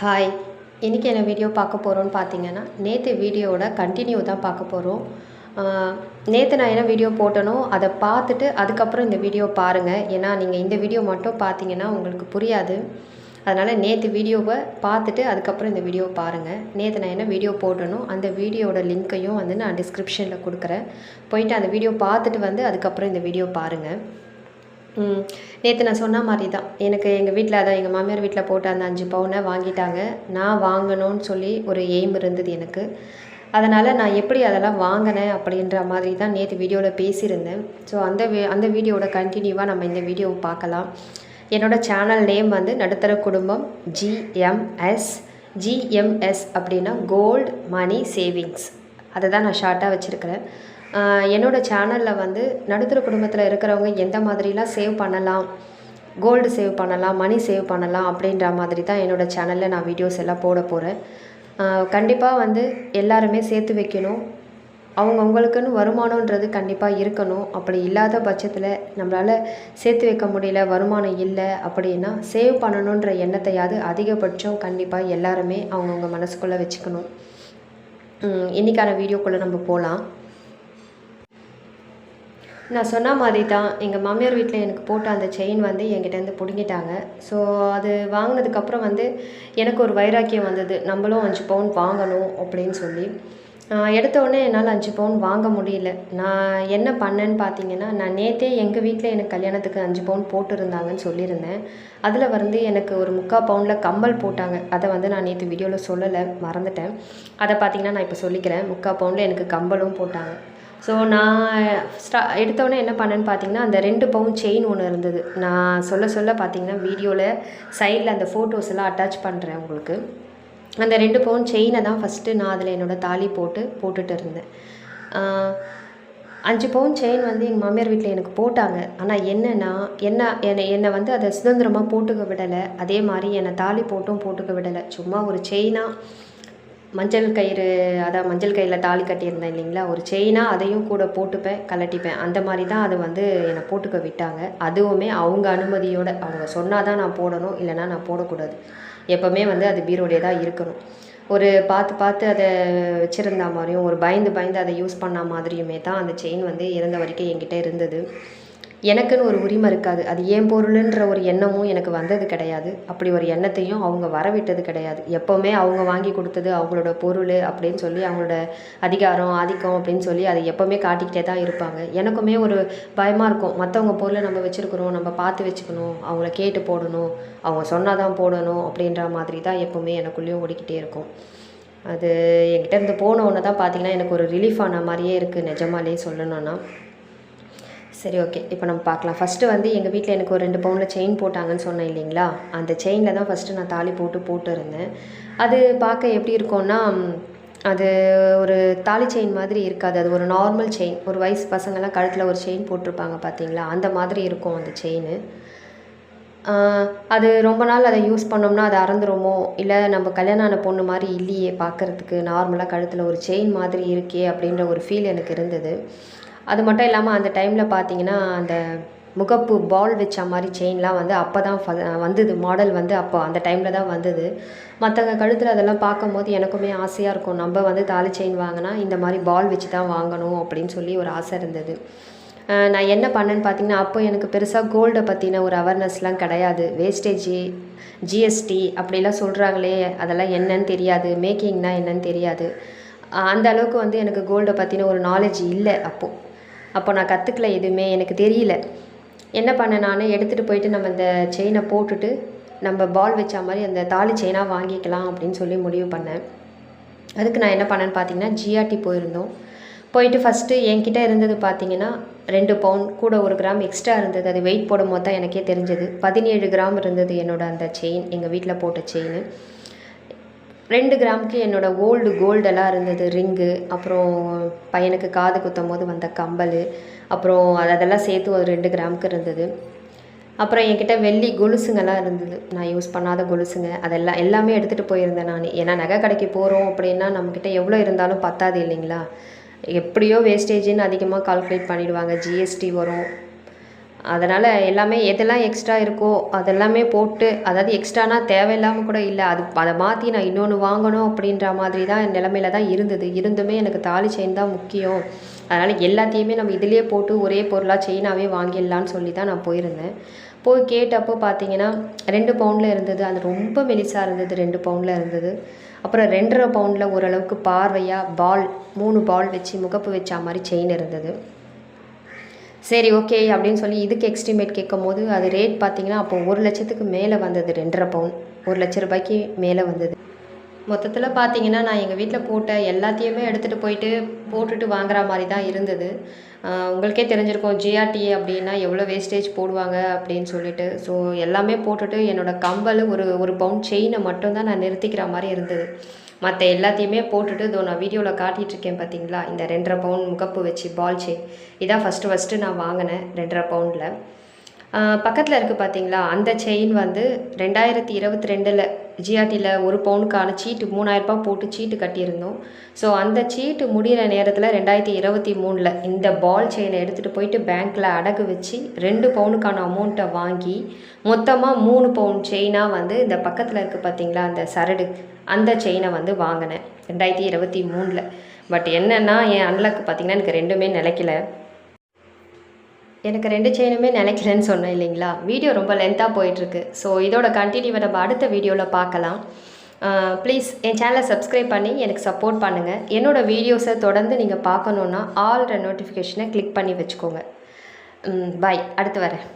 Hi இன்றைக்கி என்ன video பார்க்க போகிறோன்னு பார்த்தீங்கன்னா நேற்று வீடியோவோட கண்டினியூ தான் பார்க்க போகிறோம் நேற்று நான் என்ன வீடியோ போட்டனோ அதை பார்த்துட்டு அதுக்கப்புறம் இந்த வீடியோ பாருங்கள் ஏன்னா நீங்கள் இந்த வீடியோ மட்டும் பார்த்தீங்கன்னா உங்களுக்கு புரியாது. அதனால் நேற்று வீடியோவை பார்த்துட்டு அதுக்கப்புறம் இந்த வீடியோ பாருங்கள் நேற்று நான் என்ன வீடியோ போட்டனோ அந்த வீடியோவோட லிங்க்கையும் வந்து நான் டிஸ்கிரிப்ஷனில் கொடுக்குறேன். போயிட்டு அந்த வீடியோ பார்த்துட்டு வந்து அதுக்கப்புறம் இந்த வீடியோ பாருங்கள் நேற்று நான் சொன்ன மாதிரி தான் எனக்கு எங்கள் வீட்டில் அதான் எங்கள் மாமியார் வீட்டில் போட்ட அந்த அஞ்சு பவுனை வாங்கிட்டாங்க. நான் வாங்கணும்னு சொல்லி ஒரு எய்ம் இருந்தது எனக்கு. அதனால் நான் எப்படி அதெல்லாம் வாங்கினேன் அப்படின்ற மாதிரி தான் நேற்று வீடியோவில் பேசியிருந்தேன். ஸோ அந்த வி அந்த வீடியோவோட கண்டினியூவாக நம்ம இந்த வீடியோவை பார்க்கலாம். என்னோடய சேனல் நேம் வந்து நடுத்தர குடும்பம் ஜிஎம்எஸ் ஜிஎம்எஸ் அப்படின்னா கோல்டு மணி சேவிங்ஸ் அதை தான் நான் ஷார்ட்டாக வச்சுருக்கிறேன். என்னோடய சேனலில் வந்து நடுத்தர குடும்பத்தில் இருக்கிறவங்க எந்த மாதிரிலாம் சேவ் பண்ணலாம்? கோல்டு சேவ் பண்ணலாம் மணி சேவ் பண்ணலாம் அப்படின்ற மாதிரி தான் என்னோடய சேனலில் நான் வீடியோஸ் எல்லாம் போட போகிறேன் கண்டிப்பாக வந்து எல்லாருமே சேர்த்து வைக்கணும். அவங்கவுங்களுக்குன்னு வருமானன்றது கண்டிப்பாக இருக்கணும். அப்படி இல்லாத பட்சத்தில் நம்மளால் சேர்த்து வைக்க முடியல வருமானம் இல்லை அப்படின்னா சேவ் பண்ணணுன்ற எண்ணத்தையாவது அதிகபட்சம் கண்டிப்பாக எல்லாருமே அவங்கவுங்க மனசுக்குள்ளே வச்சுக்கணும். இன்றைக்கான வீடியோக்குள்ளே நம்ம போகலாம் நான் சொன்ன மாதிரி தான் எங்கள் மாமியார் வீட்டில் எனக்கு போட்ட அந்த செயின் வந்து என்கிட்டேருந்து பிடுங்கிட்டாங்க. ஸோ அது வாங்கினதுக்கப்புறம் வந்து எனக்கு ஒரு வைராக்கியம் வந்தது. நம்மளும் அஞ்சு பவுன் வாங்கணும் அப்படின்னு சொல்லி. எடுத்தோடனே என்னால் அஞ்சு பவுன் வாங்க முடியல. நான் என்ன பண்ணேன்னு பார்த்தீங்கன்னா நான் நேற்றே எங்கள் வீட்டில் எனக்கு கல்யாணத்துக்கு அஞ்சு பவுன் போட்டிருந்தாங்கன்னு சொல்லியிருந்தேன். அதில் வந்து எனக்கு ஒரு முக்கால் பவுனில் கம்பல் போட்டாங்க. அதை வந்து நான் நேற்று வீடியோவில் சொல்லலை மறந்துட்டேன். அதை பார்த்தீங்கன்னா நான் இப்போ சொல்லிக்கிறேன். முக்கால் பவுனில் எனக்கு கம்பலும் போட்டாங்க. ஸோ நான் ஸ்டா எடுத்தோடனே என்ன பண்ணேன்னு பார்த்தீங்கன்னா அந்த ரெண்டு பவுன் செயின் ஒன்று இருந்தது. நான் சொல்ல சொல்ல பார்த்தீங்கன்னா வீடியோவில் சைடில் அந்த ஃபோட்டோஸ் எல்லாம் அட்டாச் பண்ணுறேன் உங்களுக்கு. அந்த ரெண்டு பவுன் செயினை தான் ஃபஸ்ட்டு நான் அதில் என்னோடய தாலி போட்டு போட்டுட்டு இருந்தேன். அஞ்சு பவுன் செயின் வந்து எங்கள் மாமியார் வீட்டில் எனக்கு போட்டாங்க. ஆனால் என்னென்னா என்ன என்னை என்னை வந்து அதை சுதந்திரமாக போட்டுக்க விடலை. அதே மாதிரி என்னை தாலி போட்டும் போட்டுக்க விடலை. சும்மா ஒரு செயினாக மஞ்சள் கயிறு அதான் மஞ்சள் கயிறில் தாலி கட்டியிருந்தேன் இல்லைங்களா? ஒரு செயினாக அதையும் கூட போட்டுப்பேன் கலட்டிப்பேன் அந்த மாதிரி தான் அது வந்து என்னை போட்டுக்க விட்டாங்க. அதுவுமே அவங்க அனுமதியோடு அவங்க சொன்னால் தான் நான் போடணும் இல்லைனா நான் போடக்கூடாது. எப்போவுமே வந்து அது பீரோடே தான் இருக்கணும். ஒரு பார்த்து பார்த்து அதை வச்சுருந்தா மாதிரியும் ஒரு பயந்து பயந்து அதை யூஸ் பண்ண மாதிரியுமே தான் அந்த செயின் வந்து இருந்த வரைக்கும் என்கிட்ட இருந்தது. எனக்குன்னு ஒரு உரிமை இருக்காது. அது ஏன் பொருளுன்ற ஒரு எண்ணமும் எனக்கு வந்தது கிடையாது. அப்படி ஒரு எண்ணத்தையும் அவங்க வரவிட்டது கிடையாது. எப்போவுமே அவங்க வாங்கி கொடுத்தது அவங்களோட பொருள் அப்படின்னு சொல்லி அவங்களோட அதிகாரம் ஆதிக்கம் அப்படின்னு சொல்லி அதை எப்போவுமே காட்டிக்கிட்டே தான் இருப்பாங்க. எனக்குமே ஒரு பயமாக இருக்கும். மற்றவங்க பொருளை நம்ம வச்சுருக்குறோம் நம்ம பார்த்து வச்சுக்கணும் அவங்கள கேட்டு போடணும் அவங்க சொன்னால் தான் போடணும் அப்படின்ற மாதிரி தான் எப்போவுமே எனக்குள்ளேயும் ஓடிக்கிட்டே இருக்கும். அது என்கிட்ட இருந்து போன ஒன்று தான் பார்த்திங்கன்னா எனக்கு ஒரு ரிலீஃப் ஆன மாதிரியே இருக்குது நிஜமாலே சொல்லணும்னா. சரி ஓகே இப்போ நம்ம பார்க்கலாம். ஃபஸ்ட்டு வந்து எங்கள் வீட்டில் எனக்கு ஒரு ரெண்டு பவுனில் செயின் போட்டாங்கன்னு சொன்னேன் இல்லைங்களா? அந்த செயினில் தான் ஃபஸ்ட்டு நான் தாலி போட்டு போட்டுருந்தேன். அது பார்க்க எப்படி இருக்கும்னா அது ஒரு தாலி செயின் மாதிரி இருக்காது. அது ஒரு நார்மல் செயின் ஒரு வயசு பசங்கள்லாம் கழுத்தில் ஒரு செயின் போட்டிருப்பாங்க பார்த்தீங்களா அந்த மாதிரி இருக்கும் அந்த செயின் அது ரொம்ப நாள் அதை யூஸ் பண்ணோம்னா அது அறந்துருமோ? இல்லை நம்ம கல்யாணம் ஆன பொண்ணு மாதிரி இல்லையே பார்க்குறதுக்கு நார்மலாக கழுத்தில் ஒரு செயின் மாதிரி இருக்கே அப்படின்ற ஒரு ஃபீல் எனக்கு இருந்தது. அது மட்டும் இல்லாமல் அந்த டைமில் பார்த்தீங்கன்னா அந்த முகப்பு பால் வச்ச மாதிரி செயின்லாம் வந்து அப்போ தான் வந்தது. மாடல் வந்து அப்போ அந்த டைமில் தான் வந்தது. மற்றவங்க கழுத்தில் அதெல்லாம் பார்க்கும்போது எனக்குமே ஆசையாக இருக்கும். நம்ம வந்து தாலி செயின் வாங்கினா இந்த மாதிரி பால் வச்சு தான் வாங்கணும் அப்படின்னு சொல்லி ஒரு ஆசை இருந்தது. நான் என்ன பண்ணேன்னு பார்த்தீங்கன்னா அப்போ எனக்கு பெருசாக கோல்டை பற்றின ஒரு அவேர்னஸ்லாம் கிடையாது. வேஸ்டேஜி ஜிஎஸ்டி அப்படிலாம் சொல்கிறாங்களே அதெல்லாம் என்னன்னு தெரியாது. மேக்கிங்னால் என்னன்னு தெரியாது. அந்த அளவுக்கு வந்து எனக்கு கோல்டை பற்றின ஒரு நாலேஜ் இல்லை அப்போது அப்போ நான் கற்றுக்கல எதுவுமே எனக்கு தெரியல. என்ன பண்ணேன் நான்? எடுத்துகிட்டு போயிட்டு நம்ம இந்த செயினை போட்டுட்டு நம்ம பால் வச்ச மாதிரி அந்த தாலி செயினாக வாங்கிக்கலாம் அப்படின்னு சொல்லி முடிவு பண்ணேன். அதுக்கு நான் என்ன பண்ணேன்னு பார்த்தீங்கன்னா ஜிஆர்டி போயிருந்தோம். போயிட்டு ஃபஸ்ட்டு என்கிட்ட இருந்தது பார்த்தீங்கன்னா ரெண்டு பவுன் கூட ஒரு கிராம் எக்ஸ்ட்ரா இருந்தது. அது வெயிட் போடும் போது தான் எனக்கே தெரிஞ்சது. பதினேழு கிராம் இருந்தது என்னோடய அந்த செயின் எங்கள் வீட்டில் போட்ட செயின் ரெண்டு கிராமுக்கு என்னோடய ஓல்டு கோல்டெல்லாம் இருந்தது. ரிங்கு அப்புறம் பையனுக்கு காது குத்தும் போது வந்த கம்பல் அப்புறம் அதெல்லாம் சேர்த்து ஒரு ரெண்டு கிராமுக்கு இருந்தது. அப்புறம் என்கிட்ட வெள்ளி கொலுசுங்கெல்லாம் இருந்தது. நான் யூஸ் பண்ணாத கொலுசுங்க. அதெல்லாம் எல்லாமே எடுத்துகிட்டு போயிருந்தேன் நான். ஏன்னா நகை கடைக்கு போகிறோம் அப்படின்னா நம்மக்கிட்ட எவ்வளோ இருந்தாலும் பத்தாது இல்லைங்களா? எப்படியோ வேஸ்டேஜின்னு அதிகமாக கால்குலேட் பண்ணிவிடுவாங்க ஜிஎஸ்டி வரும். அதனால் எல்லாமே எதெல்லாம் எக்ஸ்ட்ரா இருக்கோ அதெல்லாமே போட்டு அதாவது எக்ஸ்ட்ரானா தேவையில்லாமல் கூட இல்லை. அது அதை மாற்றி நான் இன்னொன்று வாங்கணும் அப்படின்ற மாதிரி தான் நிலமையில தான் இருந்தது. இருந்துமே எனக்கு தாலி செயின் தான் முக்கியம். அதனால் எல்லாத்தையுமே நம்ம இதிலே போட்டு ஒரே பொருளாக செயினாகவே வாங்கிடலான்னு சொல்லி தான் நான் போயிருந்தேன். போய் கேட்டப்போ பார்த்தீங்கன்னா ரெண்டு பவுண்டில் இருந்தது. அது ரொம்ப மெலிசாக இருந்தது ரெண்டு பவுண்டில் இருந்தது. அப்புறம் ரெண்டரை பவுண்டில் ஓரளவுக்கு பார்வையாக பால் மூணு பால் வச்சு முகப்பு வச்சா மாதிரி செயின் இருந்தது. சரி ஓகே அப்படின்னு சொல்லி இதுக்கு எக்ஸ்டிமேட் கேட்கும் போது அது ரேட் பார்த்தீங்கன்னா அப்போ ஒரு லட்சத்துக்கு மேலே வந்தது ரெண்டரை பவுன் ஒரு லட்ச ரூபாய்க்கு மேலே வந்தது. மொத்தத்தில் பார்த்தீங்கன்னா நான் எங்கள் வீட்டில் போட்ட எல்லாத்தையுமே எடுத்துகிட்டு போயிட்டு போட்டுட்டு வாங்குற மாதிரி தான் இருந்தது. உங்களுக்கே தெரிஞ்சிருக்கும் ஜிஆர்டி அப்படின்னா எவ்வளோ வேஸ்டேஜ் போடுவாங்க அப்படின்னு சொல்லிட்டு. ஸோ எல்லாமே போட்டுட்டு என்னோடய கம்பல் ஒரு ஒரு பவுன் செயினை மட்டும்தான் நான் நிறுத்திக்கிற மாதிரி இருந்தது. மற்ற எல்லாத்தையுமே போட்டுட்டு இதோ நான் வீடியோவில் காட்டிகிட்ருக்கேன் பார்த்தீங்களா இந்த ரெண்டரை பவுன் முகப்பு வச்சு பால் செயின் இதான் ஃபஸ்ட்டு ஃபஸ்ட்டு நான் வாங்கினேன் ரெண்டரை பவுண்டில் பக்கத்தில் இருக்குது பார்த்தீங்களா அந்த செயின் வந்து ரெண்டாயிரத்தி இருபத்தி ரெண்டில் ஜிஆர்டியில் ஒரு பவுனுக்கான சீட்டு மூணாயிரரூபா போட்டு சீட்டு கட்டியிருந்தோம். ஸோ அந்த சீட்டு முடிகிற நேரத்தில் ரெண்டாயிரத்தி இருபத்தி மூணில் இந்த பால் செயினை எடுத்துகிட்டு போயிட்டு பேங்க்கில் அடகு வச்சு ரெண்டு பவுனுக்கான அமௌண்ட்டை வாங்கி மொத்தமாக மூணு பவுன் செயினாக வந்து இந்த பக்கத்தில் இருக்குது பார்த்தீங்களா அந்த சரடு அந்த செயினை வந்து வாங்கினேன் ரெண்டாயிரத்தி இருபத்தி மூணில். பட் என்னென்னா என் அன்லக்கு பார்த்தீங்கன்னா எனக்கு ரெண்டுமே நிலைக்கல. எனக்கு ரெண்டு செயினுமே நினைக்கலன்னு சொன்னேன் இல்லைங்களா? வீடியோ ரொம்ப லென்த்தாக போயிட்டுருக்கு. ஸோ இதோட கண்டினியூவை நம்ம அடுத்த வீடியோவில் பார்க்கலாம். ப்ளீஸ் என் சேனலை சப்ஸ்கிரைப் பண்ணி எனக்கு சப்போர்ட் பண்ணுங்கள் என்னோடய வீடியோஸை தொடர்ந்து நீங்கள் பார்க்கணுன்னா ஆல் நோட்டிஃபிகேஷனை கிளிக் பண்ணி வச்சுக்கோங்க. பாய் அடுத்து வரேன்.